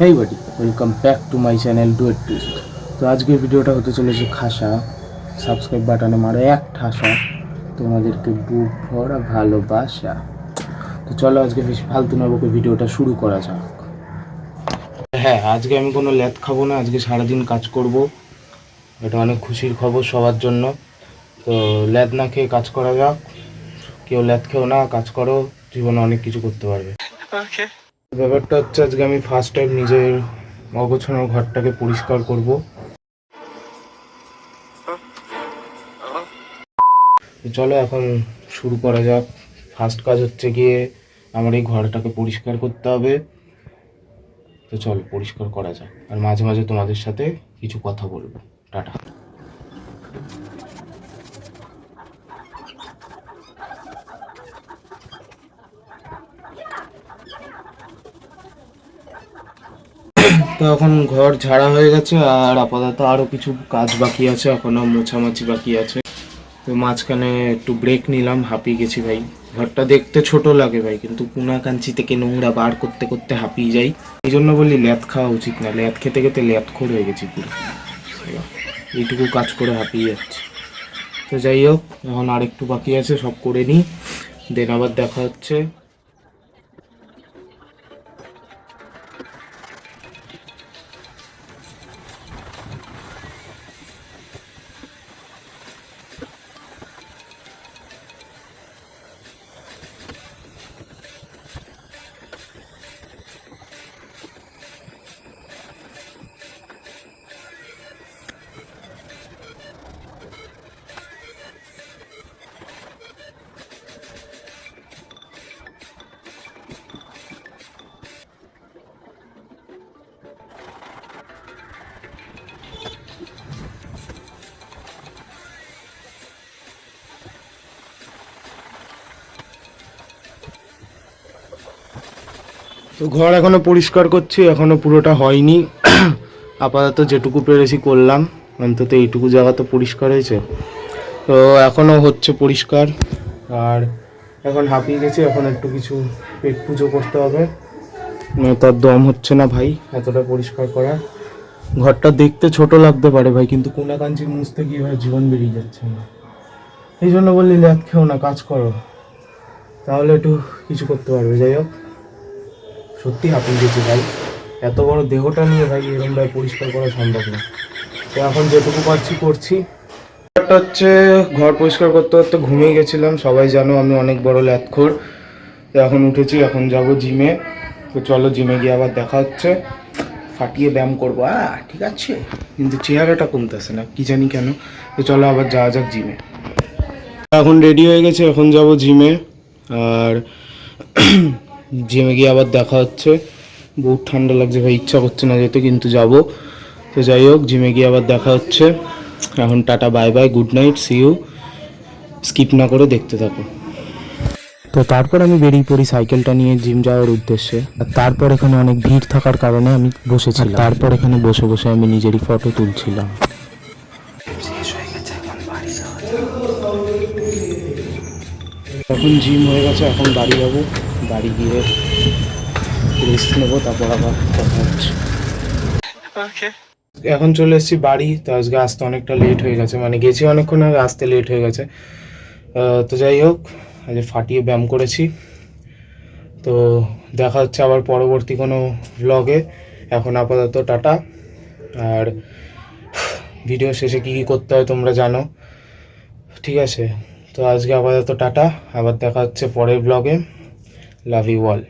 Hey buddy welcome back to my channel do to তো আজকের ভিডিওটা হতে চলেছে খাসা। সাবস্ক্রাইব বাটনে মারো এক ঠাসা। তোমাদেরকে বুক ভরা ভালোবাসা। তো চলো আজকে বেশি ফালতু নবকে ভিডিওটা শুরু করা যাক। হ্যাঁ আজকে আমি কোনো ল্যাদ খাব না। আজকে সারাদিন কাজ করব। এটা অনেক খুশির খবর সবার জন্য। তো ল্যাদ না খেয়ে কাজ করা যাক। কেউ ল্যাদ খেও না, কাজ করো। জীবনে অনেক কিছু করতে পারবে। ব্যাপারটা হচ্ছে আজকে আমি ফার্স্ট টাইম নিজের অগোছানো ঘরটাকে পরিষ্কার করব। চলো এখন শুরু করা যাক। ফার্স্ট কাজ হচ্ছে গিয়ে আমার এই ঘরটাকে পরিষ্কার করতে হবে। তো চলো পরিষ্কার করা যাক। আর মাঝে মাঝে তোমাদের সাথে কিছু কথা বলব। টাটা। তো এখন ঘর ঝাড়া হয়ে গেছে আর আপাতত আরও কিছু কাজ বাকি আছে এখনও মোছামাছি বাকি আছে। তো মাঝখানে একটু ব্রেক নিলাম, হাঁপিয়ে গেছি ভাই। ঘরটা দেখতে ছোট লাগে ভাই, কিন্তু কুনাকাঞ্চি থেকে নোংরা বার করতে করতে হাঁপিয়ে যাই। এই জন্য বলি ল্যাদ খাওয়া উচিত না ল্যাদ খেতে খেতে ল্যাদ খোর হয়ে গেছি পুরো। এইটুকু কাজ করে হাঁপিয়ে যাচ্ছে। তো যাই হোক, এখন আরেকটু বাকি আছে, সব করে নিই। দেন আবার দেখা হচ্ছে। তো ঘর এখনও পরিষ্কার করছি, এখনও পুরোটা হয়নি। আপাতত যেটুকু পেরেছি করলাম, অন্তত এইটুকু জায়গা তো পরিষ্কার হয়েছে। তো এখনও হচ্ছে পরিষ্কার, আর এখন হাঁপিয়ে গেছি, এখন একটু কিছু পেট পুজো করতে হবে। তার দম হচ্ছে না ভাই, এতটা পরিষ্কার করা। ঘরটা দেখতে ছোট লাগতে পারে ভাই, কিন্তু কোনাকাঞ্চি মুছতে গিয়ে ভাই জীবন বেরিয়ে যাচ্ছে না। এই জন্য বললি ল্যাদ খেও না, কাজ করো। তাহলে একটু কিছু করতে পারবে, যাই হোক। সত্যি হাঁপিয়ে গেছি ভাই। এত বড় দেহটা নিয়ে ভাই এরকম ভাই পরিষ্কার করা সম্ভব না। তো এখন যেটুকু পারছি করছি। ব্যাপারটা হচ্ছে, ঘর পরিষ্কার করতে করতে ঘুমিয়ে গেছিলাম। সবাই জানো আমি অনেক বড় ল্যাথখোর তো এখন উঠেছি, এখন যাব জিমে। তো চলো জিমে গিয়ে আবার দেখা হচ্ছে। ফাটিয়ে ব্যায়াম করব। আ, ঠিক আছে। কিন্তু চেহারাটা কমতেছে না, কি জানি কেন। তো চলো আবার যাওয়া যাক জিমে। এখন রেডি হয়ে গেছে, এখন যাব জিমে। আর জিমে গিয়ে আবার দেখা হচ্ছে। বহুত ঠান্ডা লাগছে ভাই, ইচ্ছা করছে না যেতে, কিন্তু যাব। তো যাই হোক জিমে গিয়ে আবার দেখা হচ্ছে। এখন tata bye bye good night see you skip না করে দেখতে থাকো। তো তারপর আমি বেরিয়ে পড়ি সাইকেলটা নিয়ে জিম যাওয়ার উদ্দেশ্যে। আর তারপর এখানে অনেক ভিড় থাকার কারণে আমি বসেছিলাম। তারপর এখানে বসে বসে আমি নিজেরই ফটো তুলছিলাম। এখন জিম হয়ে গেছে, এখন বাড়ি যাব। বাড়ি গিয়ে রেস্ট নেব তারপর আবার কথা হচ্ছে। এখন চলে এসেছি বাড়ি তো আজকে আসতে অনেকটা লেট হয়ে গেছে। মানে গেছি অনেকক্ষণ আগে আসতে লেট হয়ে গেছে। তো যাই হোক আজ ফাটিয়ে ব্যায়াম করেছি। তো দেখা হচ্ছে আবার পরবর্তী কোনো ব্লগে এখন আপাতত টাটা। আর ভিডিও শেষে কী কী করতে হয় তোমরা জানো। ঠিক আছে? তো আজকে আপাতত টাটা। আবার দেখা হচ্ছে পরের ব্লগে Love igual.